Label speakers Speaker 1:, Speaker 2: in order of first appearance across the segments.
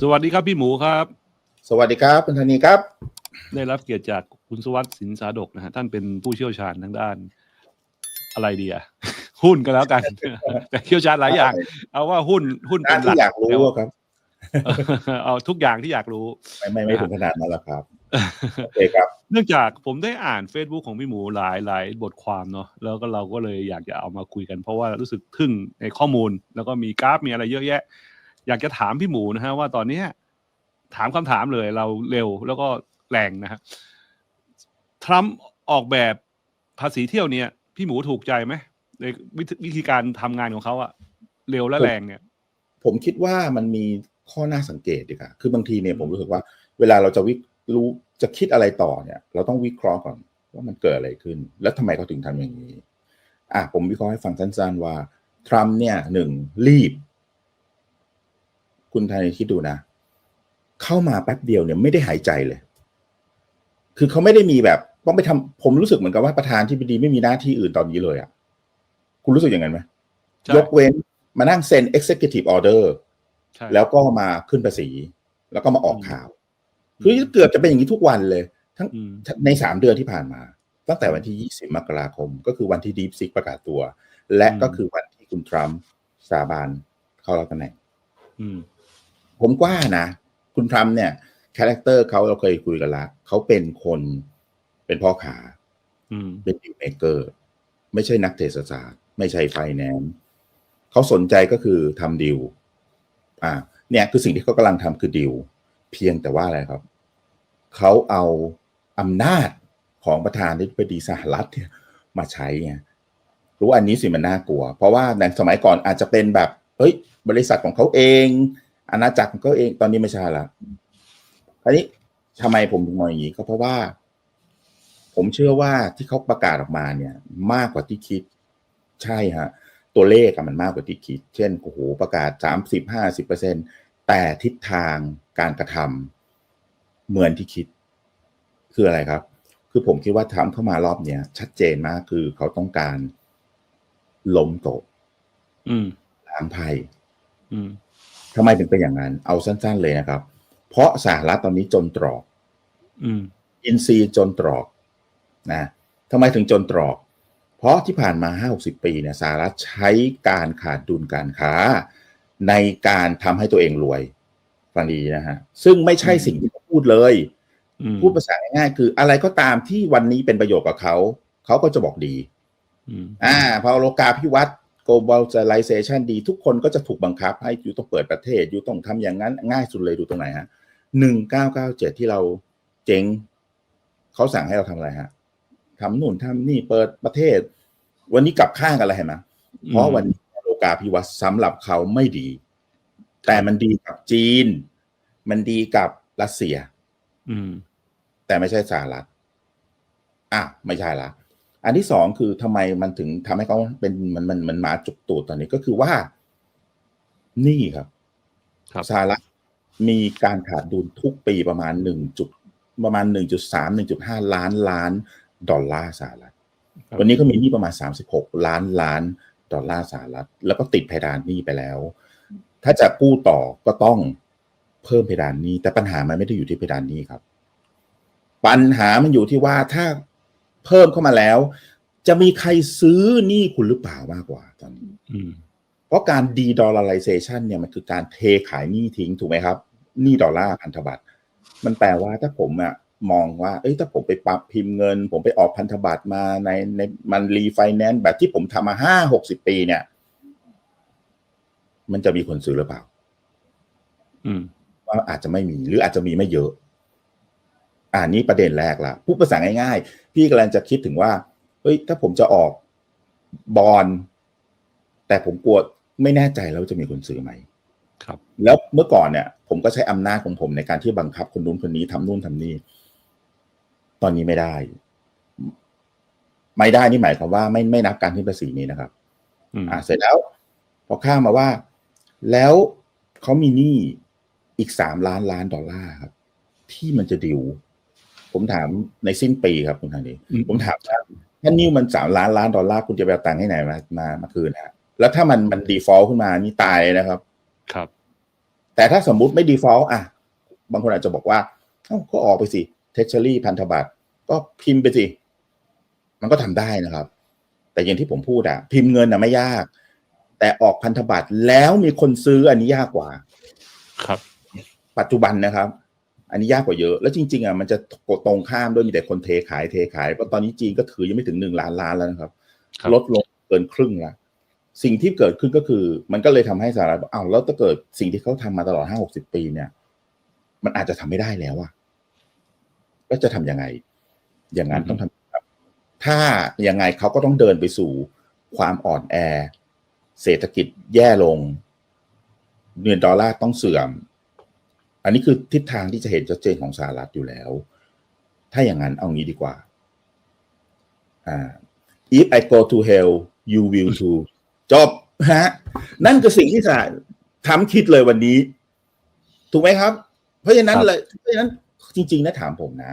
Speaker 1: สวัสดีครับพี่หมูครับ
Speaker 2: สวัสดีครับคุณธนีครับ
Speaker 1: ได้รับเกียรติจากคุณสวัสดิ์สินสาดกนะฮะท่านเป็นผู้เชี่ยวชาญทางด้านอะไรดีอะหุ้นก็แล้วกัน แต่เชี่ยวชาญหลายอย่าง เอาว่าหุ้นหุ้นเป็
Speaker 2: ด้าน
Speaker 1: นหลั
Speaker 2: ที่
Speaker 1: ก
Speaker 2: อยากรู้อะครับ
Speaker 1: เอาทุกอย่างที่อยากรู้
Speaker 2: ไม่ไม่ไม่ถึงขนาดนั้นหรอกครับโอเคครับ
Speaker 1: เนื่องจากผมได้อ่าน Facebook ของพี่หมูหลายหลายบทความเนาะแล้วก็เราก็เลยอยากจะเอามาคุยกัน เพราะว่ารู้สึกทึ่งในข้อมูล แล้วก็มีกราฟมีอะไรเยอะแยะ อยากจะถามพี่หมูนะฮะว่าตอนเนี้ยถามคำถามเลยเราเร็วแล้วก็แรงนะฮะทรัมป์ออกแบบภาษีเที่ยวเนี่ย พี่หมูถูกใจไหมในวิธีวิธีการทำงานของเขาอะเร็วและแรงเนี่ย
Speaker 2: ผมคิดว่ามันมีข้อน่าสังเกตดีกว่าคือบางทีเนี่ยผมรู้สึกว่า เวลาเราจะวิรู้จะคิดอะไรต่อเนี่ย เราต้องวิเคราะห์ก่อนว่ามันเกิดอะไรขึ้น แล้วทำไมเขาถึงทำอย่างนี้ อะผมวิเคราะห์ให้ฟังสั้นๆว่าทรัมป์เนี่ยหนึ่งรีบ คุณไทยคิดดูนะ เข้ามาแป๊บเดียวเนี่ยไม่ได้หายใจเลย คือเขาไม่ได้มีแบบ ต้องไปทำผมรู้สึกเหมือนกับว่าประธานที่บดีไม่มีหน้าที่อื่นตอนนี้เลยอะ่ะ คุณรู้สึกอย่างนั้นไหม
Speaker 1: ใช่
Speaker 2: ยกเว้นมานั่งเซ็น executive order
Speaker 1: ใช่
Speaker 2: แล้วก็มาขึ้นภาษี แล้วก็มาออกข่าว คือเกือบจะเป็นอย่างนี้ทุกวันเลย ทั้ง
Speaker 1: อืม
Speaker 2: ในสามเดือนที่ผ่านมา ตั้งแต่วันที่ 20 มกราคม ก็คือวันที่ดีฟซิกประกาศตัว และก็คือวันที่คุณทรัมป์สาบานเข้ารับตำแหน่ง
Speaker 1: อืม
Speaker 2: ผมว่านะ คุณทรัมป์เนี่ยคาแรคเตอร์เขาเราเคยคุยกันละเขาเป็นคนเป็นพ่อขา
Speaker 1: อืม
Speaker 2: เป็นดิวเมเกอร์ไม่ใช่นักเทศศาสตร์ ไม่ใช่ไฟแนนซ์เขาสนใจก็คือทำดิวอ่า เนี่ยคือสิ่งที่เขากำลังทำคือดิวเพียงแต่ว่าอะไรครับ เขาเอาอำนาจของประธานาธิบดีสหรัฐเนี่ยมาใช้ไงรู้อันนี้สิมันน่ากลัว เพราะว่าในสมัยก่อนอาจจะเป็นแบบ เฮ้ย บริษัทของเขาเอง อาณาจักรของเขาเองตอนนี้ไม่ใช่ละคราวนี้ทำไมผมถึงมองอย่างนี้ก็เพราะว่า ผมเชื่อว่าที่เขาประกาศออกมาเนี่ย มากกว่าที่คิด ใช่ฮะ ตัวเลขอะมันมากกว่าที่คิด เช่นโอ้โหประกาศสามสิบห้าสิบเปอร์เซ็นแต่ทิศทางการกระทำเหมือนที่คิด คืออะไรครับ คือผมคิดว่าทำเข้ามารอบเนี้ยชัดเจนมากคือเขาต้องการล้มโตะ
Speaker 1: อืม
Speaker 2: ล้างไพ่
Speaker 1: อืม
Speaker 2: ทำไมถึงเป็นอย่างนั้น เอาสั้น ๆ เลยนะครับ เพราะสหรัฐตอนนี้จนตรอก
Speaker 1: อืม
Speaker 2: อินซีย์จนตรอกนะทำไมถึงจนตรอก เพราะที่ผ่านมา50ปีเนี่ยสหรัฐใช้การขาดดุลการค้า ในการทำให้ตัวเองรวยฟังดีนะฮะ ซึ่งไม่ใช่สิ่งที่เขาพูดเลย
Speaker 1: อืม
Speaker 2: พูดภาษาง่ายๆคืออะไรก็ตามที่วันนี้เป็นประโยชน์กับเขา เขาก็จะบอกดี
Speaker 1: อืม
Speaker 2: อ่าพอโลกาพิวัตร globalization ดี ทุกคนก็จะถูกบังคับให้อยู่ต้องเปิดประเทศอยู่ต้องทำอย่างนั้น ง่ายสุดเลยดูตรงไหนฮะหนึ่งเก้าเก้าเจ็ดที่เราเจ๊งเขาสั่งให้เราทำอะไรฮะทำนู่นทำนี่เปิดประเทศ วันนี้กลับข้างกันอะไรเห็นไหมเพราะวันนี้โลกาพิวัตรสำหรับเขาไม่ดี แต่มันดีกับจีน มันดีกับรัสเซีย
Speaker 1: อืม
Speaker 2: แต่ไม่ใช่สหรัฐอะไม่ใช่ละ อันที่สองคือทำไมมันถึงทำให้เขาเป็นมันมันมันมาจุกตูดตอนนี้ก็คือว่า นี่ครับ
Speaker 1: ครับ
Speaker 2: สหรัฐมีการขาดดุลทุกปีประมาณหนึ่งจุดประมาณหนึ่งจุดสามหนึ่งจุดห้าล้านล้านดอลลาร์สหรัฐ
Speaker 1: ครับ
Speaker 2: วันนี้ก็มีหนี้ประมาณสามสิบหกล้านล้านดอลลาร์สหรัฐ แล้วก็ติดเพดานหนี้ไปแล้ว ถ้าจะกู้ต่อก็ต้องเพิ่มเพดานหนี้ แต่ปัญหามันไม่ได้อยู่ที่เพดานหนี้ครับ ปัญหามันอยู่ที่ว่าถ้า เพิ่มเข้ามาแล้ว จะมีใครซื้อหนี้คุณหรือเปล่ามากกว่าตอนนี้
Speaker 1: อืม
Speaker 2: เพราะการ de-dollarization เนี่ยมันคือการเทขายหนี้ทิ้งถูกไหมครับหนี้ดอลลาร์พันธบัตรมันแปลว่าถ้าผมอะมองว่า เอ้ย ถ้าผมไปปรับพิมพ์เงิน ผมไปออกพันธบัตรมาในในมันรีไฟแนนซ์แบบที่ผมทำมาห้าหกสิบปีเนี่ย มันจะมีคนซื้อหรือเปล่า
Speaker 1: อืม
Speaker 2: ว่าอาจจะไม่มีหรืออาจจะมีไม่เยอะ อ่านี้ประเด็นแรกละพูดภาษาง่ายๆ พี่กำลังจะคิดถึงว่า เฮ้ย ถ้าผมจะออกบอลแต่ผมกลัวไม่แน่ใจแล้วจะมีคนซื้อไหม
Speaker 1: ครับ
Speaker 2: แล้วเมื่อก่อนเนี่ย ผมก็ใช้อำนาจของผมในการที่บังคับคนนู้นคนนี้ทำนู่นทำนี่ ตอนนี้ไม่ได้ ไม่ได้นี่หมายความว่าไม่ไม่นับการขึ้นภาษีนี้นะครับ
Speaker 1: อืม
Speaker 2: อ่า เสร็จแล้ว พอข้ามมาว่า แล้วเขามีหนี้อีกสามล้านล้านดอลลาร์ครับ ที่มันจะดิว ผมถามในสิ้นปีครับคุณธานี
Speaker 1: อืม
Speaker 2: ผมถามว่าถ้านิ้วมันสามล้านล้านดอลลาร์คุณจะไปเอาตังค์ให้ไหนมามามาคืนฮะแล้วถ้ามันมันดีฟอลต์ขึ้นมานี่ตายเลยนะครับ
Speaker 1: ครับ
Speaker 2: แต่ถ้าสมมุติไม่ default อะ บางคนอาจจะบอกว่าเอ้าก็ออกไปสิ treasury พันธบัตรก็พิมพ์ไปสิ มันก็ทำได้นะครับ แต่อย่างที่ผมพูดอะพิมพ์เงินอะไม่ยาก แต่ออกพันธบัตรแล้วมีคนซื้ออันนี้ยากกว่า
Speaker 1: ครับ
Speaker 2: ปัจจุบันนะครับ อันนี้ยากกว่าเยอะ แล้วจริงๆอะมันจะกดตรงข้ามด้วยมีแต่คนเทขายเทขายเพราะตอนนี้จีนก็ถือยังไม่ถึงหนึ่งล้านล้านแล้วนะครับ
Speaker 1: ครับ
Speaker 2: ลดลงเกินครึ่งละสิ่งที่เกิดขึ้นก็คือ มันก็เลยทำให้สหรัฐบอกอ้าวแล้วถ้าเกิดสิ่งที่เขาทำมาตลอดห้าหกสิบปีเนี่ย มันอาจจะทำไม่ได้แล้วอะก็จะทำยังไง อย่างนั้นต้องทำครับ ถ้ายังไงเขาก็ต้องเดินไปสู่ความอ่อนแอ เศรษฐกิจแย่ลงเงินดอลลาร์ต้องเสื่อม อันนี้คือทิศทางที่จะเห็นชัดเจนของสหรัฐอยู่แล้ว ถ้าอย่างนั้นเอางี้ดีกว่าอ่า if I go to hell you will too จบฮะนั่นคือสิ่งที่จะทำคิดเลยวันนี้ ถูกไหมครับ เพราะฉะนั้น
Speaker 1: ครับ
Speaker 2: เลยเพราะฉะนั้นจริง ๆ นะถามผมนะ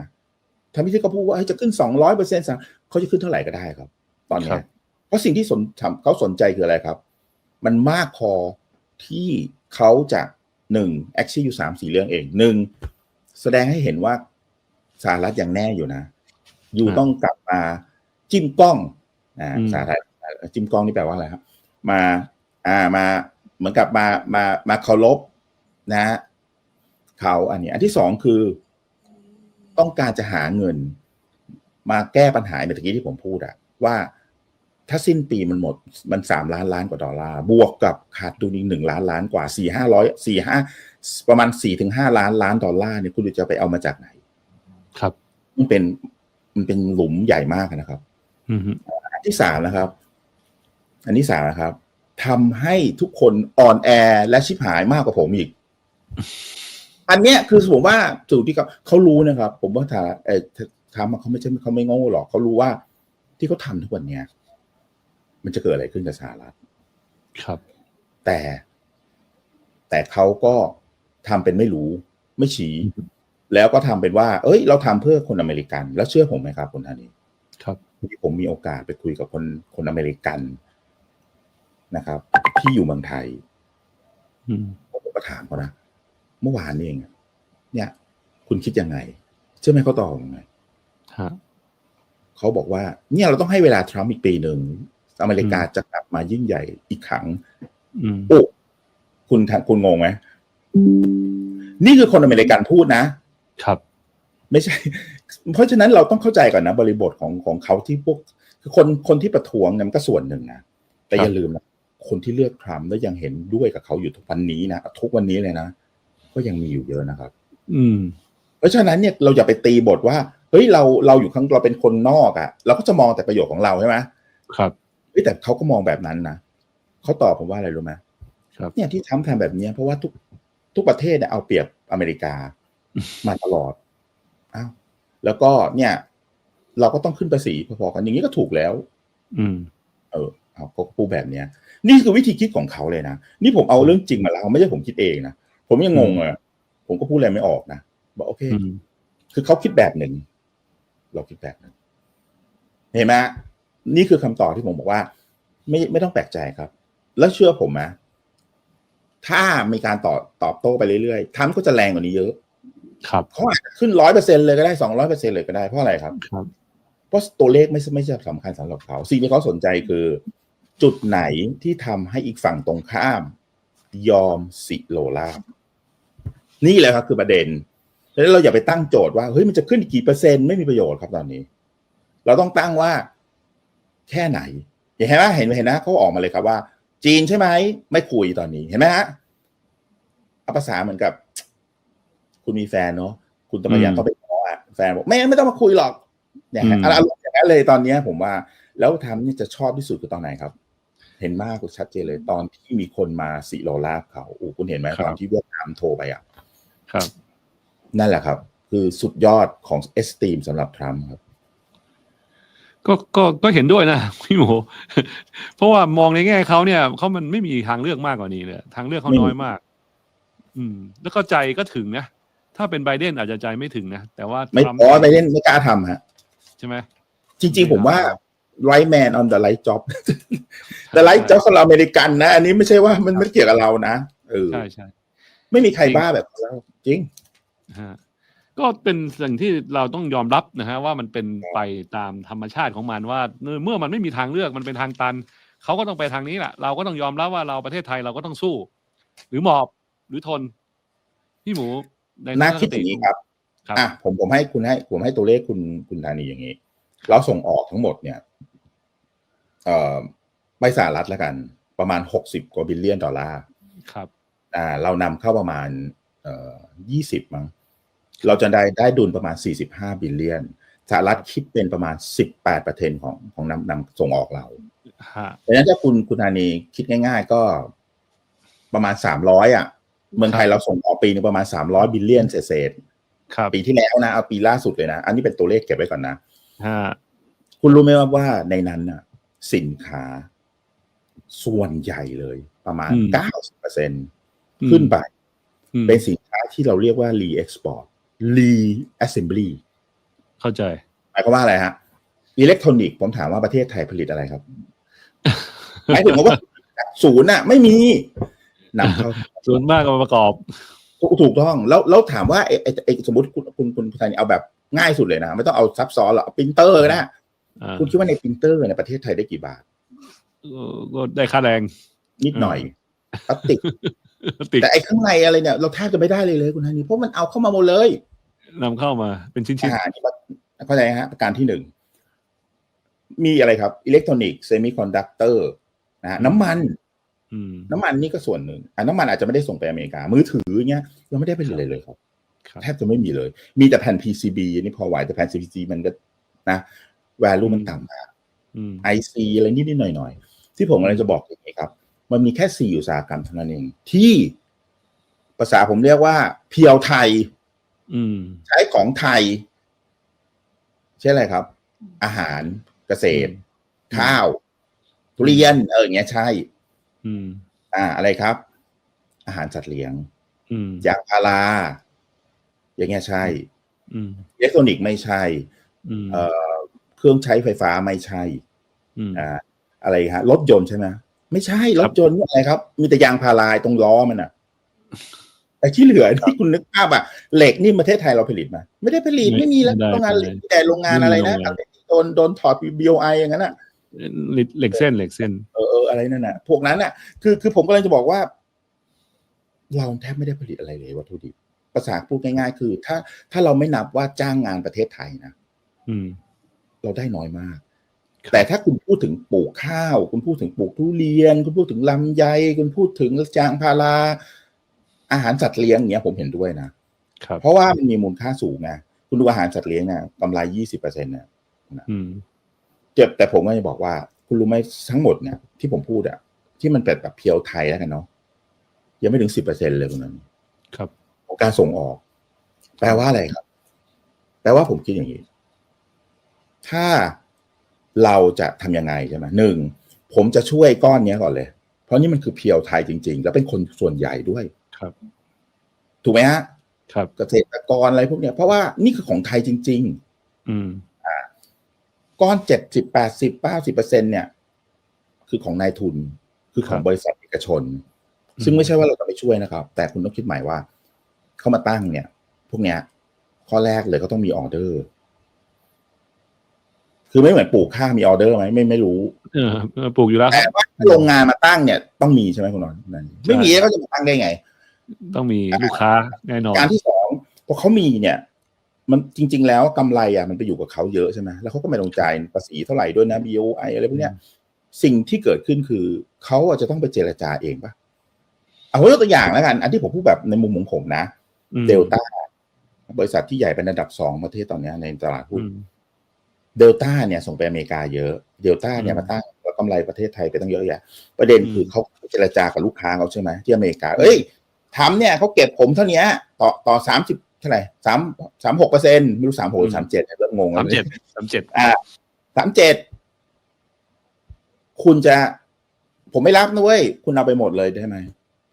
Speaker 2: ทำให้ที่เขาพูดว่าเฮ้ยจะขึ้นสองร้อยเปอร์เซ็นต์เขาจะขึ้นเท่าไหร่ก็ได้ครับ ตอนเนี้ยเพราะสิ่งที่สนทำเขาสนใจคืออะไรครับ มันมากพอที่เขาจะ หนึ่งแอคชั่นอยู่สามสี่เรื่องเองหนึ่งแสดงให้เห็นว่าสหรัฐยังแน่อยู่นะ อยู่
Speaker 1: ครับ
Speaker 2: ต้องกลับมาจิ้มกล้องนะ
Speaker 1: อืม
Speaker 2: สาธารณจิ้มกล้องนี่แปลว่าอะไรครับ มาอ่ามาเหมือนกับมามามาเคารพนะฮะเขาอันนี้ อันที่สองคือ ต้องการจะหาเงิน มาแก้ปัญหาเมื่อกี้ที่ผมพูดอะว่า ถ้าสิ้นปีมันหมดมันสามล้านล้านกว่าดอลลาร์ บวกกับขาดดุลอีกหนึ่งล้านล้านกว่าสี่ห้าร้อยสี่ห้าประมาณสี่ถึงห้าล้านล้านดอลลาร์เนี่ยคุณจะไปเอามาจากไหน
Speaker 1: ครับ
Speaker 2: มันเป็นมันเป็นหลุมใหญ่มากนะครับ
Speaker 1: อืมฮึ
Speaker 2: อันที่สามนะครับ อันที่สามนะครับทำให้ทุกคนอ่อนแอและชิบหายมากกว่าผมอีก อันเนี้ยคือผมว่าสูตรที่เขาเขารู้นะครับ ผมว่าถ้าเออทำเขาไม่ใช่เขาไม่โง่หรอกเขารู้ว่าที่เขาทำทุกวันเนี้ย มันจะเกิดอะไรขึ้นกับสหรัฐ
Speaker 1: ครับ
Speaker 2: แต่ แต่เขาก็ทำเป็นไม่รู้ไม่ชี้ แล้วก็ทำเป็นว่า เอ้ย เราทำเพื่อคนอเมริกัน แล้วเชื่อผมไหมครับคุณธานี
Speaker 1: ครับ
Speaker 2: ที่ผมมีโอกาสไปคุยกับคนคนอเมริกันนะครับ ที่อยู่เมืองไทย
Speaker 1: อืม
Speaker 2: ผมก็ถามเขานะเมื่อวานนี่เองอะเนี่ย คุณคิดยังไง เชื่อไหมเขาตอบยังไง
Speaker 1: ฮะ
Speaker 2: เขาบอกว่า เนี่ยเราต้องให้เวลาทรัมป์อีกปีหนึ่ง อเมริกาจะกลับมายิ่งใหญ่อีกครั้ง
Speaker 1: อืม
Speaker 2: โอ้คุณทคุณงงไหมนี่คือคนอเมริกันพูดนะ
Speaker 1: ครับ
Speaker 2: ไม่ใช่ เพราะฉะนั้นเราต้องเข้าใจก่อนนะ บริบทของของเขาที่พวก คือคนคนที่ประท้วงเนี่ยมันก็ส่วนหนึ่งนะแต่
Speaker 1: ครับ
Speaker 2: อย่าลืมนะคนที่เลือกทรัมป์แล้วยังเห็นด้วยกับเขาอยู่ทุกวันนี้นะทุกวันนี้เลยนะก็ยังมีอยู่เยอะนะครับ
Speaker 1: อืม
Speaker 2: เพราะฉะนั้นเนี่ยเราอย่าไปตีบทว่าเฮ้ยเราเราอยู่ข้างเราเป็นคนนอกอะ่ะ เราก็จะมองแต่ประโยชน์ของเราใช่ไหม
Speaker 1: ครับ
Speaker 2: เฮ้ย แต่เขาก็มองแบบนั้นนะเขาตอบผมว่าอะไรรู้ไหม
Speaker 1: ครับ
Speaker 2: เนี่ยที่ทำทำแบบเนี้ยเพราะว่าทุกทุกประเทศเนี่ยเอาเปรียบอเมริกามาตลอดอ้าวแล้วก็เนี่ย เราก็ต้องขึ้นภาษีพอๆกันอย่างนี้ก็ถูกแล้ว
Speaker 1: อืม
Speaker 2: เออเอาเขาก็พูดแบบเนี้ย นี่คือวิธีคิดของเขาเลยนะนี่ผมเอาเรื่องจริงมาแล้วไม่ใช่ผมคิดเองนะผมยังงงเลยผมก็พูดอะไรไม่ออกนะบอกโอเค
Speaker 1: อืม
Speaker 2: คือเขาคิดแบบหนึ่งเราคิดแบบหนึ่งเห็นไหมนี่คือคำตอบที่ผมบอกว่า ไม่ไม่ต้องแปลกใจครับ แล้วเชื่อผมนะถ้ามีการตอบตอบโต้ไปเรื่อยๆทรัมป์ก็จะแรงกว่านี้เยอะ
Speaker 1: ครับ
Speaker 2: เขาอาจจะขึ้นร้อยเปอร์เซ็นเลยก็ได้สองร้อยเปอร์เซ็นเลยก็ได้เพราะอะไรครับ
Speaker 1: ครับ
Speaker 2: เพราะตัวเลขไม่ไม่ใช่สำคัญสำหรับเขาสิ่งที่เขาสนใจคือ จุดไหนที่ทำให้อีกฝั่งตรงข้าม ยอมสิโลลาบนี่แหละครับคือประเด็นแล้วเราอย่าไปตั้งโจทย์ว่าเฮ้ยมันจะขึ้นอีกกี่เปอร์เซ็นต์ไม่มีประโยชน์ครับตอนนี้ เราต้องตั้งว่า แค่ไหน เห็นไหมเห็นไหมเห็นนะเขาออกมาเลยครับว่า จีนใช่ไหมไม่คุยตอนนี้เห็นไหมฮะเอาภาษาเหมือนกับ คุณมีแฟนเนาะคุณต้องพยายาม
Speaker 1: อืม
Speaker 2: ต้องไปขออะแฟนบอกไม่ไม่ต้องมาคุยหรอกอย่างนั้น
Speaker 1: อืม
Speaker 2: อารมณ์อย่างนั้นเลยตอนเนี้ยผมว่า แล้วทำนี่จะชอบที่สุดคือตอนไหนครับ เห็นมากกว่าชัดเจนเลย ตอนที่มีคนมาสิโลลาบเขาโอ้คุณเห็นไหม
Speaker 1: ครับ
Speaker 2: ตอนที่เวียดนามโทรไปอะ
Speaker 1: ครับ
Speaker 2: นั่นแหละครับ คือสุดยอดของเอสตีมสำหรับทรัมป์ครับ
Speaker 1: ก็ก็ก็เห็นด้วยนะพี่หมูเพราะว่ามองในแง่เขาเนี่ยเขามันไม่มีทางเลือกมากกว่านี้เลยทางเลือกเขา
Speaker 2: ไม่มี
Speaker 1: น้อยมาก อืม แล้วก็ใจก็ถึงนะถ้าเป็นไบเดนอาจจะใจไม่ถึงนะแต่ว่า
Speaker 2: ไม่
Speaker 1: ทรัป์
Speaker 2: อ๋อไม่เล่นไม่กล้าทำฮะ
Speaker 1: ใช่ไหม
Speaker 2: จริง ๆ ผมว่า right man on the right job the right job สำหรับอเมริกันนะ อันนี้ไม่ใช่ว่ามันไม่เกี่ยวกับเรานะเออ
Speaker 1: ใช่ใช่
Speaker 2: ไม่มีใครบ้าแบบเขาแล้วจริง
Speaker 1: ฮะ ก็เป็นสิ่งที่เราต้องยอมรับนะฮะว่ามันเป็นไปตามธรรมชาติของมันว่า เมื่อมันไม่มีทางเลือกมันเป็นทางตันเขาก็ต้องไปทางนี้แหละเราก็ต้องยอมรับว่าเราประเทศไทยเราก็ต้องสู้ หรือหมอบหรือทนพี่หมูใน
Speaker 2: น่า
Speaker 1: ทัศ
Speaker 2: คิดอย่างนี้ครับ
Speaker 1: ครับ
Speaker 2: อะผมผมให้คุณให้ผมให้ตัวเลขคุณคุณธานีอย่างนี้ เราส่งออกทั้งหมดเนี่ย เอ่อไปสหรัฐแล้วกัน ประมาณหกสิบกว่าบิลเลียนดอลลาร์
Speaker 1: ครับ
Speaker 2: อ่า เรานำเข้าประมาณ เอ่อยี่สิบมั้ง เราจะได้ได้ดุลประมาณสี่สิบห้าบิลเลียนสหรัฐคิดเป็นประมาณสิบแปดเปอร์เซ็นของของนำนำส่งออกเรา
Speaker 1: ฮะ
Speaker 2: ดังนั้นถ้าคุณคุณธานีคิดง่าย ๆ ก็ประมาณสามร้อยอะ เมืองไทยเราส่งออกปีหนึงประมาณสามร้อยบิลเลียนเศษๆ
Speaker 1: ครับ
Speaker 2: ปีที่แล้วนะเอาปีล่าสุดเลยนะ อันนี้เป็นตัวเลขเก็บไว้ก่อนนะ
Speaker 1: ฮะ
Speaker 2: คุณรู้ไหมว่าว่าในนั้นน่ะ สินค้า ส่วนใหญ่เลย ประมาณเก้าสิบเปอร์เซ็นขึ้นไป
Speaker 1: อืม
Speaker 2: เป็นสินค้าที่เราเรียกว่า re export re assembly
Speaker 1: เข้าใจ
Speaker 2: หมายความว่าอะไรฮะอิเล็กทรอนิกส์ผมถามว่าประเทศไทยผลิตอะไรครับหมายถึงว่าศูนย์น่ะไม่มีนำเข้า
Speaker 1: ส่วนมากก็มาประกอบ
Speaker 2: ถูกถูกต้องแล้วแล้วถามว่าไอ้ไอ้ไอ้สมมติคุณคุณคุณคุณธานีเอาแบบง่ายสุดเลยนะ ไม่ต้องเอาซับซ้อนหรอกเอาปรินเตอร์นะ
Speaker 1: อ่า
Speaker 2: คุณคิดว่าในปรินเตอร์ในประเทศไทยได้กี่บาท
Speaker 1: เออก็ได้ค่าแรง
Speaker 2: นิดหน่อยพลาสติก
Speaker 1: ติด
Speaker 2: แต่ไอ้ข้างในอะไรเนี่ยเราแทบจะไม่ได้เลยเลยคุณธานีเพราะมันเอาเข้ามาหมดเลย
Speaker 1: นำเข้ามาเป็นชิ้น
Speaker 2: อาหารเข้าใจฮะประการที่หนึ่งมีอะไรครับอิเล็กทรอนิกส์เซมิคอนดักเตอร์นะฮะน้ำมัน
Speaker 1: ๆอืม
Speaker 2: น้ำมันนี่ก็ส่วนหนึ่งอะน้ำมันอาจจะไม่ได้ส่งไปอเมริกา มือถือเงี้ยเราไม่ได้ไปเลยเลยครับ
Speaker 1: ครับ
Speaker 2: แทบจะไม่มีเลย มีแต่แผ่น PCB อันนี่พอไหวแต่แผ่น PCB มันก็นะ value มันต่ำมาก
Speaker 1: อืม
Speaker 2: IC อะไรนิดๆหน่อยๆที่ผมกำลังจะบอกอย่างนี้ครับ มันมีแค่สี่อุตสาหกรรมเท่านั้นเอง ที่ภาษาผมเรียกว่า เพียวไทย
Speaker 1: อืม
Speaker 2: ใช้ของไทยใช่อะไรครับ อาหารเกษตร ข้าวทุเรียนเอออย่างเงี้ยใช่
Speaker 1: อืม
Speaker 2: อ่า อะไรครับ อาหารสัตว์เลี้ยง
Speaker 1: อืม
Speaker 2: ยางพารา อย่างเงี้ยใช่
Speaker 1: อืม
Speaker 2: อิเล็กทรอนิกส์ไม่ใช่
Speaker 1: อืม
Speaker 2: เอ่อเครื่องใช้ไฟฟ้าไม่ใช่
Speaker 1: อืม
Speaker 2: อ่าอะไรฮะรถยนต์ใช่ไหม ไม่ใช่รถยนต์นี่อะไรครับ มีแต่ยางพาราตรงล้อมันอะแต่ที่เหลือที่คุณนึกภาพอะเหล็กนี่ประเทศไทยเราผลิตมา ไม่ได้ผลิตไม่มีแล้วโรงงานเหล็กมีแต่โรงงานอะไรนะโดนโดนถอด BOI อย่างนั้นอะ
Speaker 1: เหล็กเหล็กเส้นเหล็กเส้น
Speaker 2: เออเอออะไรนั่นน่ะ พวกนั้นน่ะ คือคือผมกำลังจะบอกว่า เราแทบไม่ได้ผลิตอะไรเลยวัตถุดิบภาษาพูดง่ายๆ คือ ถ้าถ้าเราไม่นับว่าจ้างงานประเทศไทยนะ
Speaker 1: อืม
Speaker 2: เราได้น้อยมาก
Speaker 1: ครับ
Speaker 2: แต่ถ้าคุณพูดถึงปลูกข้าว คุณพูดถึงปลูกทุเรียน คุณพูดถึงลำไย คุณพูดถึงจางพาราอาหารสัตว์เลี้ยงอย่างเงี้ยผมเห็นด้วยนะ
Speaker 1: ครับ
Speaker 2: เพราะว่ามันมีมูลค่าสูงไงคุณดูอาหารสัตว์เลี้ยงเนี่ยกำไรยี่สิบเปอร์เซ็นต์เนี่ย
Speaker 1: อืม
Speaker 2: เจ็บแต่ผมก็จะบอกว่า คุณรู้ไหมทั้งหมดเนี่ยที่ผมพูดอะที่มันเป็นแบบเพียวไทยแล้วกันเนาะยังไม่ถึงสิบเปอร์เซ็นเลยคุณนั้น
Speaker 1: ครับ
Speaker 2: ของการส่งออก แปลว่าอะไรครับ แปลว่าผมคิดอย่างนี้ ถ้า เราจะทำยังไงใช่ไหมหนึ่งผมจะช่วยก้อนเนี้ยก่อนเลย เพราะนี่มันคือเพียวไทยจริง ๆ แล้วเป็นคนส่วนใหญ่ด้วย
Speaker 1: ครับ
Speaker 2: ถูกไหมฮะ
Speaker 1: ครับ
Speaker 2: เกษตรกรอะไรพวกเนี้ย เพราะว่านี่คือของไทยจริง
Speaker 1: อืม
Speaker 2: ๆก้อนเจ็ดสิบแปดสิบเก้าสิบเปอร์เซ็นเนี่ย คือของนายทุนคือของ
Speaker 1: ครับ
Speaker 2: บริษัทเอกชน
Speaker 1: อืม
Speaker 2: ซึ่งไม่ใช่ว่าเราจะไม่ช่วยนะครับ แต่คุณต้องคิดใหม่ว่า เข้ามาตั้งเนี่ย พวกเนี้ยข้อแรกเลยก็ต้องมีออเดอร์ คือไม่เหมือนปลูกข้าวมีออเดอร์ไหมไม่ไม่รู้
Speaker 1: เออเออปลูกอยู่แล้ว
Speaker 2: แต่ว่าถ้าโรงงานมาตั้งเนี่ยต้องมีใช่ไหมคุณนนท์นั่นไม่มีแล้วเขาจะมาตั้งได้ไง
Speaker 1: ต้องมีลูกค้าแน่นอน
Speaker 2: การที่สองพอเขามีเนี่ย มันจริง ๆ แล้วกำไรอะมันไปอยู่กับเขาเยอะใช่ไหมแล้วเขาก็ไม่ต้องจ่ายภาษีเท่าไหร่ด้วยนะ BOI อะไรพวกเนี้ยสิ่งที่เกิดขึ้นคือเขาอาจจะต้องไปเจรจาเองปะเอายกตัวอย่างแล้วกัน อันที่ผมพูดแบบในมุมของผมนะ
Speaker 1: อืม
Speaker 2: เดลต้าบริษัทที่ใหญ่เป็นอันดับสองประเทศตอนเนี้ยในตลาดหุ้น
Speaker 1: อืม
Speaker 2: เดลต้าเนี่ยส่งไปอเมริกาเยอะ เดลต้าเนี่ย
Speaker 1: อืม
Speaker 2: มาตั้งแล้วกำไรประเทศไทยไปตั้งเยอะแยะ ประเด็น
Speaker 1: อืม
Speaker 2: คือเขาเจรจากับลูกค้าเขาใช่ไหมที่อเมริกา เอ้ยทำเนี่ยเขาเก็บผมเท่านี้ต่อต่อสามสิบเท่าไหร่สามสามหกเปอร์เซ็นไม่รู้สามหกหรือสามเจ็ดเริ่มงงแล้
Speaker 1: สาวมเจ็ดสามเจ็ด
Speaker 2: สามเจ็ดคุณจะ ผมไม่รับนะเว้ย คุณเอาไปหมดเลยได้ไหม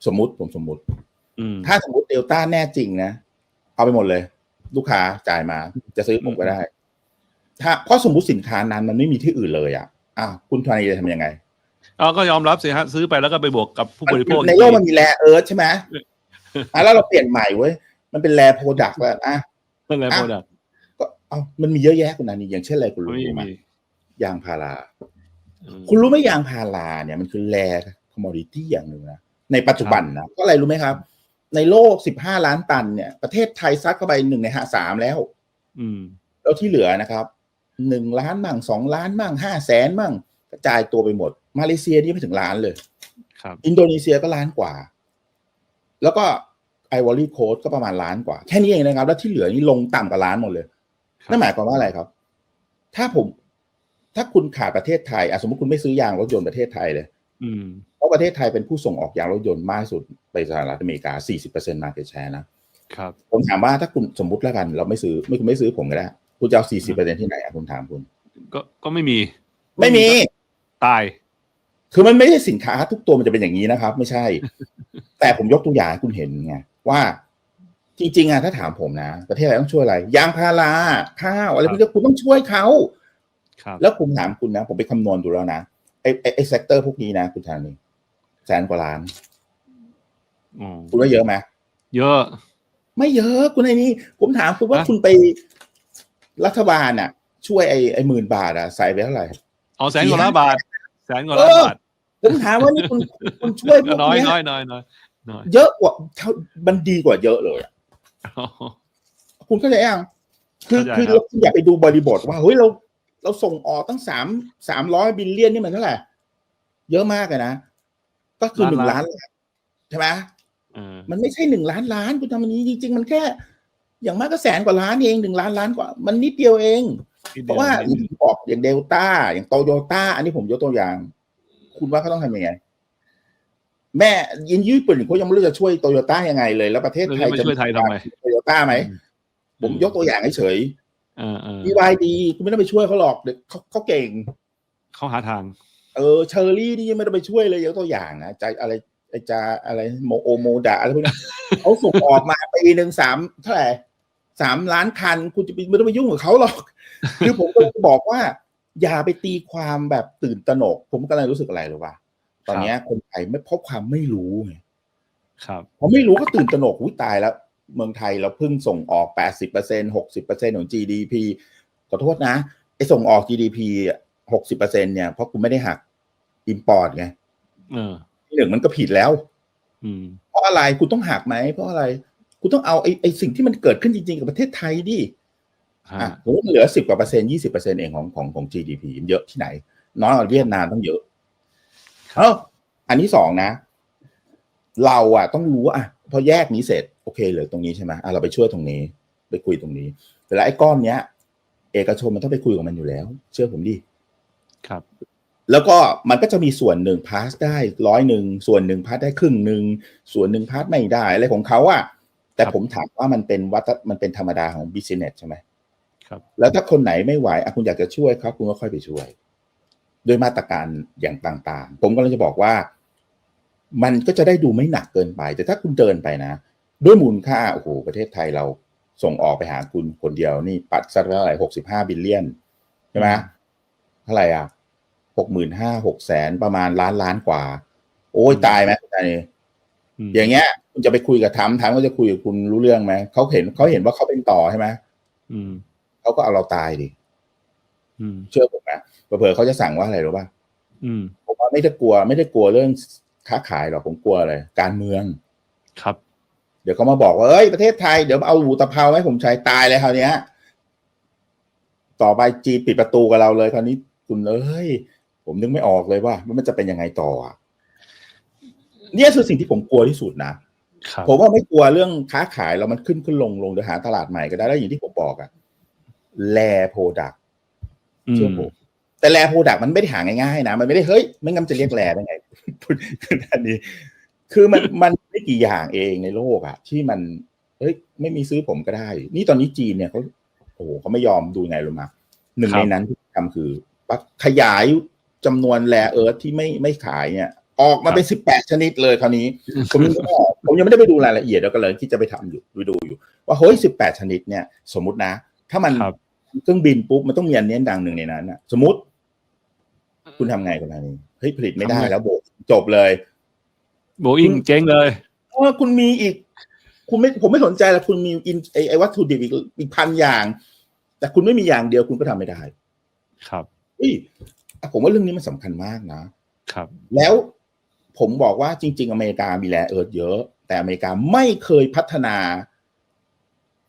Speaker 2: สมมุติผมสมมุติ
Speaker 1: อืม
Speaker 2: ถ้าสมมติเดลต้าแน่จริงนะ เอาไปหมดเลย ลูกค้าจ่ายมา จะซื้อผมก็ได้ ถ้าเพราะสมมติสินค้านั้นมันไม่มีที่อื่นเลยอะอ้าวคุณธนานีจะทำยังไง
Speaker 1: เอาก็ยอมรับสิฮะซื้อไปแล้วก็ไปบวกกับผู้บริโภค
Speaker 2: ในโลกมันมีแรเอิร์ธใช่ไหมอะแล้วเราเปลี่ยนใหม่เว้ยมันเป็นแลโปรดักต์แล้วอะ
Speaker 1: นั่นแหละ
Speaker 2: อะ
Speaker 1: โปรดักต์
Speaker 2: ก็เอามันมีเยอะแยะคุณนันนี่อย่างเช่นอะไรคุณรู้
Speaker 1: ไม่
Speaker 2: ไหม
Speaker 1: มี
Speaker 2: ยางพารา
Speaker 1: อืม
Speaker 2: คุณรู้ไหมยางพาราเนี่ยมันคือแลคอมมอดิตี้อย่างหนึ่งนะในปัจจุบันนะก็อะไรรู้ไหมครับ ในโลก15ล้านตันเนี่ย ประเทศไทยซัดเข้าไปหนึ่งในห้าสามแล้ว
Speaker 1: อืม
Speaker 2: แล้วที่เหลือนะครับ หนึ่งล้านมั่งสองล้านมั่งห้าแสนมั่งกระจายตัวไปหมด มาเลเซียนี่ไม่ถึงล้านเลย
Speaker 1: ครับ
Speaker 2: อินโดนีเซียก็ล้านกว่า แล้วก็ไอวอรี่โคสก็ประมาณล้านกว่า แค่นี้เองนะครับ แล้วที่เหลือนี่ลงต่ำกว่าล้านหมดเลย
Speaker 1: ครับ
Speaker 2: นั่นหมายความว่าอะไรครับ ถ้าผม ถ้าคุณขาดประเทศไทยอะสมมติคุณไม่ซื้อยางรถยนต์ประเทศไทยเลย
Speaker 1: อืม
Speaker 2: เพราะประเทศไทยเป็นผู้ส่งออกยางรถยนต์มากที่สุดไปสหรัฐอเมริกา 40% market share นะ
Speaker 1: ครับ
Speaker 2: ผมถามว่าถ้าคุณสมมติแล้วกัน เราไม่ซื้อ ไม่คุณไม่ซื้อผมก็ได้ คุณจะเอา40%ที่ไหนอะผมถามคุณ
Speaker 1: ก็ก็ไม่มี
Speaker 2: ไม่มี
Speaker 1: ตาย
Speaker 2: คือมันไม่ใช่สินค้าทุกตัวมันจะเป็นอย่างนี้นะครับ ไม่ใช่ แต่ผมยกตัวอย่างให้คุณเห็นไงว่าจริงๆอะถ้าถามผมนะ ประเทศอะไรต้องช่วยอะไร ยางพาราข้าวอะไรพวกนี้คุณต้องช่วยเขา
Speaker 1: ครับ
Speaker 2: แล้วผมถามคุณนะ ผมไปคำนวณดูแล้วนะไอ้ไอ้ไอ้เซกเตอร์พวกนี้นะคุณธานีแสนกว่าล้าน
Speaker 1: อ๋อ
Speaker 2: คุณว่าเยอะไหม
Speaker 1: เยอะ
Speaker 2: ไม่เยอะ คุณไอ้นี่ผมถามคุณว่า
Speaker 1: ฮะ
Speaker 2: คุณไป รัฐบาลน่ะ ช่วยไอ้ไอ้หมื่นบาทอะใส่ไปเท่าไหร่
Speaker 1: เอาแสนกว่าล้านบาทแสนกว่าล้าน
Speaker 2: เออ
Speaker 1: บาท
Speaker 2: ผมถามว่านี่คุณคุณช่วยพวก
Speaker 1: น้อย
Speaker 2: เนี้ย
Speaker 1: น้อยน้อยน้อยน้อย
Speaker 2: เยอะกว่าเท่ามันดีกว่าเยอะเลยอะคุณเข้าใจยังคือ
Speaker 1: เข้าใจ
Speaker 2: คือ
Speaker 1: ครับ
Speaker 2: เราอย่าไปดูบริบทว่าเฮ้ยเราเราส่งออกตั้งสามสามร้อยบิลเลียนนี่มันเท่าไหร่เยอะมากเลยนะ ก็คือหนึ่งล้านใช่ไหม
Speaker 1: เออ
Speaker 2: มันไม่ใช่หนึ่งล้านล้านคุณทำอันนี้จริง ๆ มันแค่ อย่างมากก็แสนกว่าล้านเองหนึ่งล้านล้านกว่า มันนิดเดียวเอง
Speaker 1: นิด
Speaker 2: เพ
Speaker 1: ดีย
Speaker 2: ราะว่าอย่างที่บอกอย่างเดลต้าอย่างโตโยต้าอันนี้ผมยกตัวอย่าง คุณว่าเขาต้องทำยังไง แม่ยินญี่ปุ่นเขายังไม่รู้จะช่วยโตโยต้ายังไงเลย แล้วประเทศ
Speaker 1: เรา
Speaker 2: ไท
Speaker 1: จะ
Speaker 2: ย
Speaker 1: ไป
Speaker 2: จะ
Speaker 1: ช่วยไทยทำไม
Speaker 2: โตโยต้าไหมผมยกตัวอย่างเฉย
Speaker 1: เออเออ
Speaker 2: ๆ BYD คุณไม่ต้องไปช่วยเขาหรอกเด็กเขาเขาเก่ง
Speaker 1: เขาหาทาง
Speaker 2: เออเชอร์รี่นี่ยังไม่ต้องไปช่วยเลยยกตัวอย่างนะใจอะไรไอจะอะไรโมโอโมดาอะไรพวกนี้เขาส่งออกมาปีหนึ่งสามเท่าไหร่ สามล้านคัน คุณจะไปไม่ต้องไปยุ่งกับเขาหรอก คือผมก็จะบอกว่า อย่าไปตีความแบบตื่นตระหนก ผมกำลังรู้สึกอะไรหรือว่า ตอนเนี้ยคนไทยไม่เพราะความไม่รู้ไง
Speaker 1: ครับ
Speaker 2: พอไม่รู้ก็ตื่นตระหนกอุ้ยตายแล้ว เมืองไทยเราเพิ่งส่งออก80% 60%ของ GDP ขอโทษนะไอ้ส่งออก GDP อะ60%เนี่ยเพราะคุณไม่ได้หัก import ไง
Speaker 1: เออ
Speaker 2: ที่หนึ่งมันก็ผิดแล้ว
Speaker 1: อืม
Speaker 2: เพราะอะไรคุณต้องหักไหมเพราะอะไร คุณต้องเอาไอ้ไอ้สิ่งที่มันเกิดขึ้นจริง ๆ กับประเทศไทยดิ
Speaker 1: ฮะ
Speaker 2: อะสมมติมันเหลือสิบกว่าเปอร์เซ็นต์ยี่สิบเปอร์เซ็นต์เองของของของ GDP มันเยอะที่ไหน น้อยกว่าเวียดนามต้องเยอะเอ้าอันที่สองนะ เราอะต้องรู้ว่าอะพอแยกนี้เสร็จโอเคเหลือตรงนี้ใช่ไหมอะเราไปช่วยตรงนี้ ไปคุยตรงนี้ แต่แล้วไอ้ก้อนเนี้ย เอกชนมันต้องไปคุยกับมันอยู่แล้ว เชื่อผมดิ
Speaker 1: ครับ
Speaker 2: แล้วก็มันก็จะมีส่วนหนึ่งพาสได้ร้อยหนึ่งส่วนหนึ่งพาสได้ครึ่งหนึ่งส่วนหนึ่งพาสไม่ได้อะไรของเขาอะ แต่
Speaker 1: ครับ
Speaker 2: ผมถามว่ามันเป็นวัตมันเป็นธรรมดาของบิสเนสใช่ไหม
Speaker 1: ครับ
Speaker 2: แล้วถ้าคนไหนไม่ไหวอะคุณอยากจะช่วยเขาคุณก็ค่อยไปช่วยด้วยมาตรการอย่างต่างๆ ผมก็เลยจะบอกว่า มันก็จะได้ดูไม่หนักเกินไป แต่ถ้าคุณเดินไปนะ ด้วยมูลค่าโอ้โหประเทศไทยเราส่งออกไปหาคุณคนเดียวนี่ปัดสักเท่าไหร่หกสิบห้าบิลเลียนใช่ไหมเท่าไหร่อะหกหมื่นห้าหกแสนประมาณล้านล้านกว่า โอ้ยตายไหมคุณตานี
Speaker 1: อืม
Speaker 2: อย่างเงี้ย คุณจะไปคุยกับทำทำก็จะคุยกับคุณรู้เรื่องไหมเขาเห็นเขาเห็นว่าเขาเป็นต่อใช่ไหม
Speaker 1: อืม
Speaker 2: เขาก็เอาเราตายดิ
Speaker 1: อืม
Speaker 2: เชื่อผมนะเผื่อๆเขาจะสั่งว่าอะไรรู้ป่ะ
Speaker 1: อืม
Speaker 2: ผมว่าไม่ได้กลัว ไม่ได้กลัวเรื่องค้าขายหรอกผมกลัวอะไรการเมือง
Speaker 1: ครับ
Speaker 2: เดี๋ยวเขามาบอกว่าเอ้ยประเทศไทยเดี๋ยวเอาหูตะเภาให้ผมใช้ตายเลยคราวเนี้ยต่อไปจีนปิดประตูกับเราเลยคราวนี้คุณเอ้ยผมนึกไม่ออกเลยว่า มันจะเป็นยังไงต่ออะเนี่ยคือสิ่งที่ผมกลัวที่สุดนะครับ ผมว่าไม่กลัวเรื่องค้าขายแล้วมันขึ้นขึ้นลงลงเดี๋ยวหาตลาดใหม่ก็ได้แล้วอย่างที่ผมบอกอะแลโปรดักเชื่อผมแต่แลโปรดักมันไม่ได้หาง่ายๆนะมันไม่ได้เฮ้ยไม่งั้นจะเรียกแลได้ไงพูดอันนี้ คือมันมันไม่กี่อย่างเองในโลกอะที่มันเฮ้ยไม่มีซื้อผมก็ได้ นี่ตอนนี้จีนเนี่ยเขาโอ้โหเขาไม่ยอมดูไงรู้มาหนึ่ง
Speaker 1: ครับ
Speaker 2: ในนั้นที่ทำคือขยายจำนวนแลเอิร์ธที่ไม่ไม่ขายเนี่ย ออกมาเป็นสิบแปดชนิดเลยคราวนี้ ผมยังไม่ได้ผมยังไม่ได้ไปดูรายละเอียดแล้วก็เลยที่จะไปทำอยู่ไปดูอยู่ ว่าเฮ้ยสิบแปดชนิดเนี่ยสมมุตินะ ถ้ามัน
Speaker 1: ครับ
Speaker 2: เครื่องบินปุ๊บมันต้องมีอันเนี้ยดังหนึ่งในนั้นนะสมมติ คุณทำไงกันนี้เฮ้ยผลิตไม่ได้
Speaker 1: ทำไง
Speaker 2: แล้วโบกจบเลย
Speaker 1: โบอิงเจ๊งเลย
Speaker 2: เออคุณมีอีก คุณไม่ผมไม่สนใจแล้วคุณมีอินไอไอวัตถุดิบอีกอีกพันอย่าง แต่คุณไม่มีอย่างเดียวคุณก็ทำไม่ได้
Speaker 1: ครับ
Speaker 2: เฮ้ยผมว่าเรื่องนี้มันสำคัญมากนะ
Speaker 1: ครับ
Speaker 2: แล้ว ผมบอกว่าจริง ๆ อเมริกามีแร่เอิร์ธเยอะ แต่อเมริกาไม่เคยพัฒนา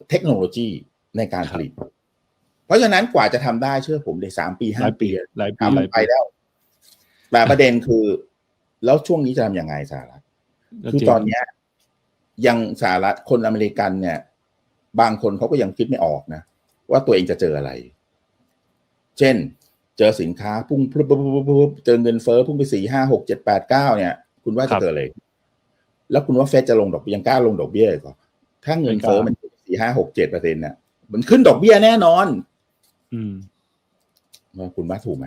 Speaker 2: เทคโนโลยีในการผลิต เพราะฉะนั้นกว่าจะทำได้เชื่อผมเลยสามปี
Speaker 1: ห
Speaker 2: ห้า
Speaker 1: ลายปี
Speaker 2: ปี
Speaker 1: หลายปีหลาย
Speaker 2: ทำไป
Speaker 1: ปี
Speaker 2: แล้ว แต่ประเด็นคือ แล้วช่วงนี้จะทำยังไงสหรัฐคือตอนเนี้ยยังสหรัฐคนอเมริกันเนี่ย บางคนเขาก็ยังคิดไม่ออกนะ ว่าตัวเองจะเจออะไร เช่น เจอสินค้าพุ่งปุ๊บปุ๊บปุ๊บปุ๊บเจอเงินเฟ้อพุ่งไปสี่ห้าหกเจ็ดแปดเก้าเนี่ย คุณว่าจะเกิดอะไรแล้วคุณว่าเฟดจะลงดอกเบี้ยยังกล้าลงดอกเบี้ยอีก่อนถ้าเงินเฟ้อมันสี่ห้าหกเจ็ดเปอร์เซ็นต์เนี่ยมันขึ้นดอกเบี้ยแน่นอน
Speaker 1: อืม
Speaker 2: ว่าคุณว่าถูกไหม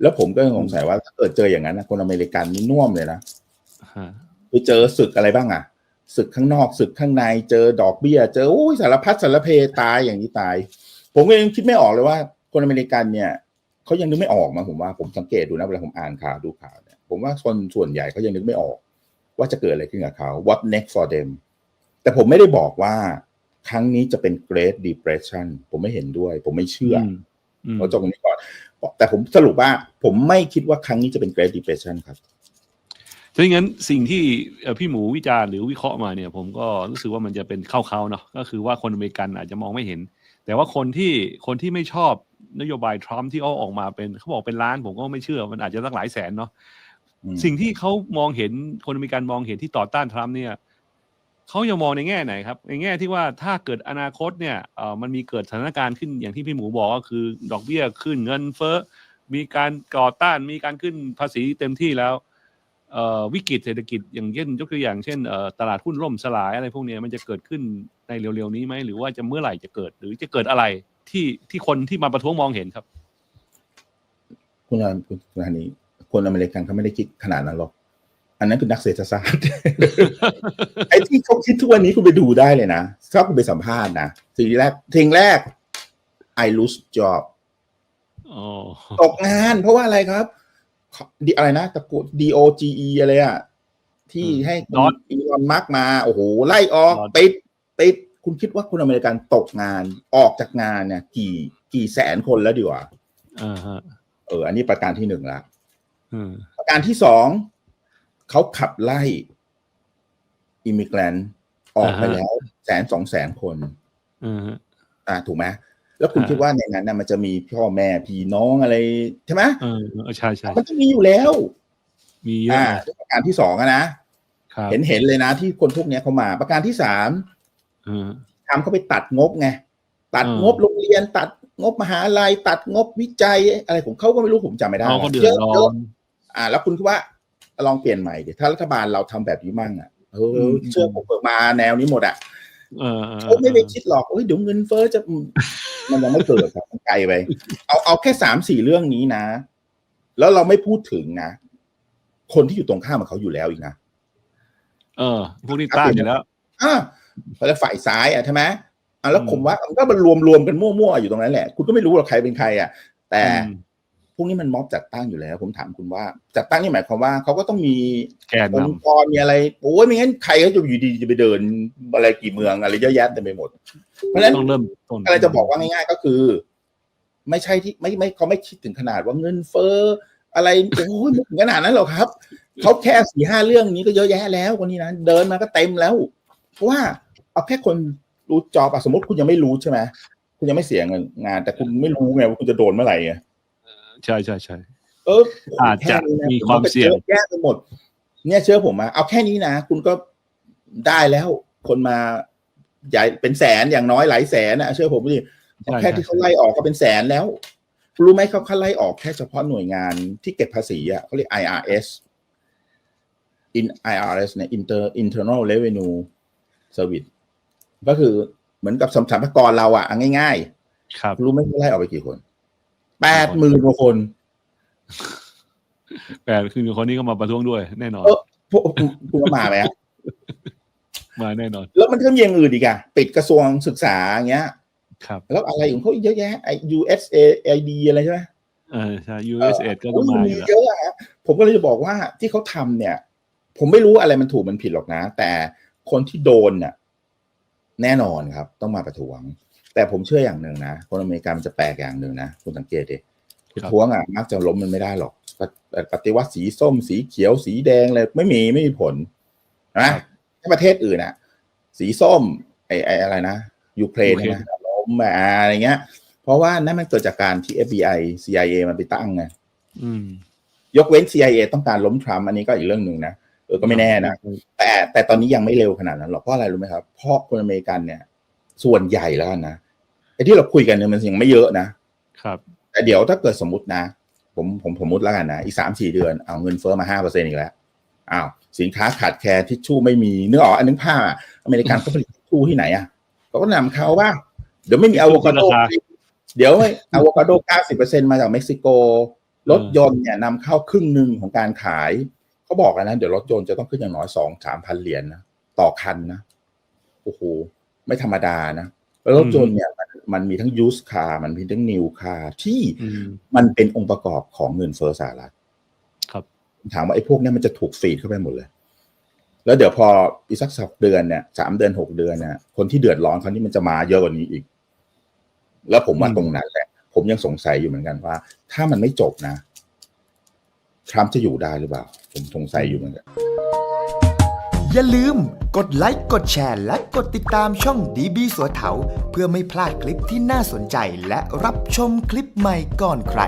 Speaker 2: แล้วผมก็ยังสงสัยว่าถ้าเกิดเจออย่างนั้นนะคนอเมริกันนี่น่วมเลยนะ
Speaker 1: ฮะ
Speaker 2: คือเจอศึกอะไรบ้างอะศึกข้างนอกศึกข้างในเจอดอกเบี้ย เจอโอ้ยสารพัดสารเพตายอย่างนี้ตาย ผมก็ยังคิดไม่ออกเลยว่า คนอเมริกันเนี่ย เขายังนึกไม่ออกมาผมว่าผมสังเกตดูนะเวลาผมอ่านข่าวดูข่าวเนี่ยผมว่าคนส่วนใหญ่เขายังนึกไม่ออก ว่าจะเกิดอะไรขึ้นกับเขา what next for them แต่ผมไม่ได้บอกว่าครั้งนี้จะเป็น Great Depression ผมไม่เห็นด้วย ผมไม่เชื่ออ
Speaker 1: มอืม
Speaker 2: เราจบตรงนี้ก่อน แต่ผมสรุปว่า ผมไม่คิดว่าครั้งนี้จะเป็น Great Depression ครับ
Speaker 1: ถ้าอย่างนั้นสิ่งที่เอ่อพี่หมูวิจารณ์หรือวิเคราะห์มาเนี่ย ผมก็รู้สึกว่ามันจะเป็นเข้าเขาเนาะก็คือว่าคนอเมริกันอาจจะมองไม่เห็น แต่ว่าคนที่คนที่ไม่ชอบ นโยบายทรัมป์ที่เขาออกมาเป็นเขาบอกเป็นล้านผมก็ไม่เชื่อ มันอาจจะตั้งหลายแสนเนาะ
Speaker 2: อืม
Speaker 1: สิ่งที่เขามองเห็นคนอเมริกันมองเห็นที่ต่อต้านทรัมป์เนี่ยเขายังมองในแง่ไหนครับ ในแง่ที่ว่าถ้าเกิดอนาคตเนี่ยเอ่อมันมีเกิดสถานการณ์ขึ้นอย่างที่พี่หมูบอกก็คือ ดอกเบี้ยขึ้นเงินเฟ้อมีการก่อต้านมีการขึ้นภาษีเต็มที่แล้วเอ่อวิกฤตเศรษฐกิจอย่างเช่นยกตัวอย่างเช่นเอ่อตลาดหุ้นล่มสลายอะไรพวกเนี้ยมันจะเกิดขึ้นในเร็วๆนี้ไหมหรือว่าจะเมื่อไหร่จะเกิดหรือจะเกิดอะไร ที่ที่คนที่มาประท้วงมองเห็นครับ
Speaker 2: คุณอาคุณคุณอานีคนอเมริกันเขาไม่ได้คิดขนาดนั้นหรอก อันนั้นคือนักเศรษฐศาสตร์ ไอ้ที่เขาคิดทุกวันนี้คุณไปดูได้เลยนะถ้าคุณไปสัมภาษณ์นะสิ่งแรกสิ่งแรก I lose job
Speaker 1: อ๋อ
Speaker 2: ตกงานเพราะว่าอะไรครับดีอะไรนะตะกุด D O G E อะไรอะที่ให้
Speaker 1: ดอท
Speaker 2: อีลอนมักมา โอ้โห ไล่ออก
Speaker 1: ดอท
Speaker 2: ปิดปิด คุณคิดว่าคนอเมริกันตกงานออกจากงานเนี่ย กี่กี่แสนคนแล้วดีกว่า
Speaker 1: อ่าฮะ
Speaker 2: เออ อันนี้ประการที่หนึ่งละ
Speaker 1: อืม
Speaker 2: ประการที่สองเขาขับไล่อิมิเกรนออกไปแล้วแสนสองแสนคน
Speaker 1: อืมฮะ
Speaker 2: อ่าถูกไหมแล้วคุณ
Speaker 1: อ่า
Speaker 2: คิดว่าในนั้นนะมันจะมีพ่อแม่พี่น้องอะไรใช่ไหม
Speaker 1: เออเออใช่ใช่
Speaker 2: มันจะมีอยู่แล้ว
Speaker 1: มีเยอะ
Speaker 2: อ่า
Speaker 1: นะ
Speaker 2: ประการที่สองอะนะ
Speaker 1: ครับ
Speaker 2: เห็นเห็นเลยนะที่คนพวกเนี้ยเขามา ประการที่สาม
Speaker 1: เออ
Speaker 2: ทำเขาไปตัดงบไงตัด
Speaker 1: อืม
Speaker 2: งบโรงเรียน ตัดงบมหาลัยตัดงบวิจัย อะไรของเขาก็ไม่รู้ผมจำไม่ได้
Speaker 1: เขาก็เดือด
Speaker 2: เยอะ
Speaker 1: ร้อ
Speaker 2: เยอะ
Speaker 1: น
Speaker 2: อ่า แล้วคุณคิดว่าลองเปลี่ยนใหม่ดิถ้ารัฐบาลเราทำแบบนี้มั่งอะเอออ
Speaker 1: ม
Speaker 2: เชื่อผมเปิดมาแนวนี้หมดอะ
Speaker 1: เออเออ
Speaker 2: เขาไม่ไปคิดหรอกเอ้ยเดี๋ยวเงินเฟ้อจะอืมมันยังไม่เกิดครับมันไกลไปเอาเอาแค่สามสี่เรื่องนี้นะ แล้วเราไม่พูดถึงนะ คนที่อยู่ตรงข้ามกับเขาอยู่แล้วอีกนะ
Speaker 1: เออพวกนี้ต้านอยู่แล้ว
Speaker 2: อ่า เขาเรียกฝ่ายซ้ายอะใช่ไหมอะแล้ว
Speaker 1: อืม
Speaker 2: ผมว่ามันก็มันรวมรวมกันมั่วๆอยู่ตรงนั้นแหละ คุณก็ไม่รู้หรอกใครเป็นใครอะ แต่
Speaker 1: อืม
Speaker 2: พวกนี้มันม็อบจัดตั้งอยู่แล้ว ผมถามคุณว่า จัดตั้งนี่หมายความว่าเขาก็ต้องมี
Speaker 1: แกน
Speaker 2: อง
Speaker 1: นำ
Speaker 2: ค์กรมีอะไรโอ้ยไม่งั้นใครก็จะอยู่ดีจะไปเดินอะไรกี่เมืองอะไรเยอะแยะเต็มไปหมด เพราะฉะนั้น
Speaker 1: ต้องเริ่มต้น
Speaker 2: อะไรจะบอกว่าง่ายๆก็คือ ไม่ใช่ที่ไม่ไม่เขาไม่คิดถึงขนาดว่าเงินเฟ้ออะไรโอ้ยไม่ถึงขนาดนั้นหรอกครับเขาแค่สี่ห้าเรื่องนี้ก็เยอะแยะแล้วคนนี้นะเดินมาก็เต็มแล้ว เพราะว่า เอาแค่คนรู้จอบอะสมมติคุณยังไม่รู้ใช่ไหมคุณยังไม่เสียเงินงาน แต่คุณไม่รู้ไงว่าคุณจะโดนเมื่อไหร่ไง
Speaker 1: ใช่ใช่ใช่
Speaker 2: เออ
Speaker 1: อาจจะ
Speaker 2: แค่นี้น
Speaker 1: มีความเสี่ยง
Speaker 2: ผก็จอแยะไปหมด เนี่ยเชื่อผมมาเอาแค่นี้นะ คุณก็ได้แล้วคนมาใหญ่เป็นแสนอย่างน้อยหลายแสนนะเชื่อผมดิ
Speaker 1: ใช่
Speaker 2: แค่ที่เขาไล่ออกก็เป็นแสนแล้ว รู้ไหมเขาเขาไล่ออกแค่เฉพาะหน่วยงานที่เก็บภาษีอะเขาเรียก IRS in IRS เนี่ย Inter Internal Revenue Service ก็คือเหมือนกับสำสัมภากรเราอะเอาง่าย
Speaker 1: ครับ
Speaker 2: ๆรู้ไหมเขาไล่ออกไปกี่คนแปดหมื่นกว่าคน
Speaker 1: แต่คือคนนี้ก็มาประท้วงด้วย แน่นอน
Speaker 2: เออพวกคุณคุณว่ามาไหมอะ
Speaker 1: มาแน่นอน
Speaker 2: แล้วมันก็มีอย่างอื่นอีกอะปิดกระทรวงศึกษาอย่างเงี้ย
Speaker 1: ครับ
Speaker 2: แล้วอะไรของเขาอีกเยอะแยะไอ USA ID อะไรใช่ไหม
Speaker 1: เออใช่ USA ก็ต้องมาอ
Speaker 2: มี
Speaker 1: ยู่แล้ว
Speaker 2: เยอะอะผมก็เลยจะบอกว่าที่เขาทำเนี่ย ผมไม่รู้อะไรมันถูกมันผิดหรอกนะ แต่คนที่โดนเนี่ย แน่นอนครับ ต้องมาประท้วง แต่ผมเชื่ออย่างหนึ่งนะคนอเมริกันมันจะแปลกอย่างหนึ่งนะคุณสังเกตดิประท้วงอะมักจะล้มมันไม่ได้หรอกปฏิปฏิวัติสีส้ม สีเขียว สีแดงเลยไม่มีไม่มีผลนะถ้าประเทศอื่นอะ สีส้มไอไออะไรนะยูเครนใช่ไหมล้มมาอะไรเงี้ย เพราะว่านั่นมันเกิดจากการที่ FBI CIA มันไปตั้งไง
Speaker 1: อืม
Speaker 2: ยกเว้น CIA ต้องการล้มทรัมป์อันนี้ก็อีกเรื่องหนึ่งนะ เออก็ไม่แน่นะแต่แต่ตอนนี้ยังไม่เร็วขนาดนั้นหรอกเพราะอะไรรู้ไหมครับ เพราะคนอเมริกันเนี่ย ส่วนใหญ่แล้วกันนะไอ้ที่เราคุยกันเนี่ยมันยังไม่เยอะนะ
Speaker 1: ครับ
Speaker 2: แต่เดี๋ยวถ้าเกิดสมมตินะ ผมผมสมมติแล้วกันนะอีกสามสี่เดือนเอาเงินเฟ้อมาห้าเปอร์เซ็นต์อีกแล้วอ้าวสินค้าขาดแคลนทิชชู่ไม่มีนึกออกอันนึกผ้าพอะอเมริกันเขาผลิตทิชชู่ที่ไหนอะเขาก็นำเข้าว่าเดี๋ยวไม่มีอะโวคาโด
Speaker 1: ราคา
Speaker 2: เดี๋ยวอะโวคาโดเก้าสิบเปอร์เซ็นมาจากเม็กซิโกรถยนต์เนี่ยนำเข้าครึ่งหนึ่งของการขาย เขาบอกแล้วนะเดี๋ยวรถยนต์จะต้องขึ้นอย่างน้อยสองสามพันเหรียญนะต่อคันนะโอ้โหไม่ธรรมดานะแล้วรถยนต์เนี่ยมันมันมีทั้งยูสคาร์มันมีทั้งนิวคาร์ที่
Speaker 1: อืม
Speaker 2: มันเป็นองค์ประกอบของเงินเฟ้อสหรัฐ
Speaker 1: ครับ
Speaker 2: ถามว่าไอ้พวกเนี้มันจะถูกฟีดเข้าไปหมดเลย แล้วเดี๋ยวพออีกสักสองเดือนเนี่ยสามเดือนหกเดือนเนี่ยคนที่เดือดร้อนคราวนี้มันจะมาเยอะกว่านี้อีก แล้วผมว่า
Speaker 1: อืม
Speaker 2: ตรงนั้นแหละ ผมยังสงสัยอยู่เหมือนกันว่า ถ้ามันไม่จบนะ ทรัมป์จะอยู่ได้หรือเปล่า ผมสงสัยอยู่เหมือนกัน
Speaker 3: อย่าลืมกดไลค์กดแชร์ และกดติดตามช่องดีบีสัวเถาเพื่อไม่พลาดคลิปที่น่าสนใจและรับชมคลิปใหม่ก่อนใคร